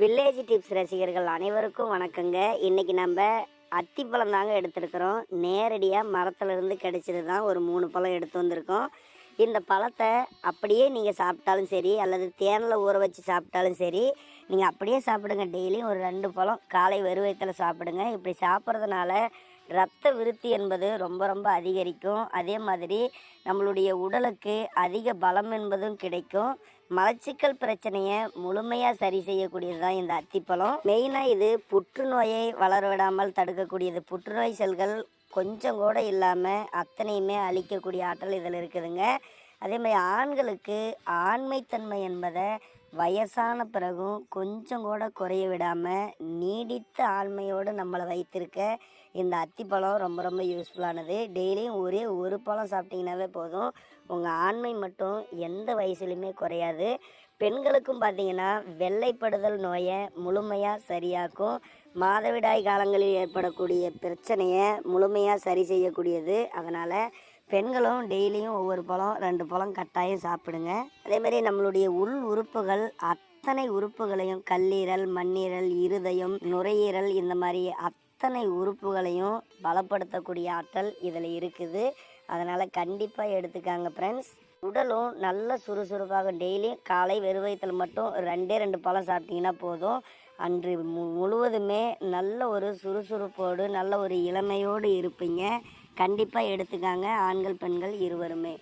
Village tips ரசிகர்கள் அனைவருக்கும் வணக்கங்க. இன்னைக்கு நம்ம அத்தி பழம் தாங்க எடுத்திருக்கிறோம். நேரடியாக மரத்துலேருந்து கிடைச்சது தான் ஒரு மூணு பழம் எடுத்து வந்திருக்கோம். இந்த பழத்தை அப்படியே நீங்கள் சாப்பிட்டாலும் சரி அல்லது தேனில் ஊற வச்சு சாப்பிட்டாலும் சரி நீங்கள் அப்படியே சாப்பிடுங்க. டெய்லியும் ஒரு ரெண்டு பழம் காலை வெறுவயத்தில் சாப்பிடுங்க. இப்படி சாப்பிட்றதுனால ரத்த விருத்தி என்பது ரொம்ப ரொம்ப அதிகரிக்கும். அதே மாதிரி நம்மளுடைய உடலுக்கு அதிக பலம் என்பதும் கிடைக்கும். மலச்சிக்கல் பிரச்சனையை முழுமையாக சரி செய்யக்கூடியது தான் இந்த அத்திப்பழம். மெயினாக இது புற்றுநோயை வளர விடாமல் தடுக்கக்கூடியது. புற்றுநோய் செல்கள் கொஞ்சம் கூட இல்லாமல் அத்தனையுமே அழிக்கக்கூடிய ஆற்றல் இதில் இருக்குதுங்க. அதே மாதிரி ஆண்களுக்கு ஆண்மைத்தன்மை என்பதை வயசான பிறகும் கொஞ்சம் கூட குறைய விடாமல் நீடித்த ஆண்மையோடு நம்மளை வைத்திருக்க இந்த அத்திப்பழம் ரொம்ப ரொம்ப யூஸ்ஃபுல்லானது டெய்லியும் ஒரே ஒரு பழம் சாப்பிட்டிங்கனாவே போதும். உங்கள் ஆண்மை மட்டும் எந்த வயசுலையுமே குறையாது. பெண்களுக்கும் பார்த்தீங்கன்னா வெள்ளைப்படுதல் நோயை முழுமையாக சரியாக்கும். மாதவிடாய் காலங்களில் ஏற்படக்கூடிய பிரச்சனையை முழுமையாக சரி செய்யக்கூடியது. அதனால் பெண்களும் டெய்லியும் ஒவ்வொரு பழம் ரெண்டு பழம் கட்டாயம் சாப்பிடுங்க. அதே மாதிரி நம்மளுடைய உள் உறுப்புகள் அத்தனை உறுப்புகளையும் கல்லீரல் மண்ணீரல் இருதயம் நுரையீரல் இந்த மாதிரி அத்தனை உறுப்புகளையும் பலப்படுத்தக்கூடிய ஆற்றல் இதில் இருக்குது. அதனால் கண்டிப்பாக எடுத்துக்காங்க ஃப்ரெண்ட்ஸ் உடலும் நல்ல சுறுசுறுப்பாக டெய்லியும் காலை வெறுவயத்தில் மட்டும் ரெண்டே ரெண்டு பழம் சாப்பிட்டீங்கன்னா போதும். அன்று மு முழுவதுமே நல்ல ஒரு சுறுசுறுப்போடு நல்ல ஒரு இளமையோடு இருப்பீங்க. கண்டிப்பாக எடுத்துக்காங்க. ஆண்கள் பெண்கள் இருவருமே.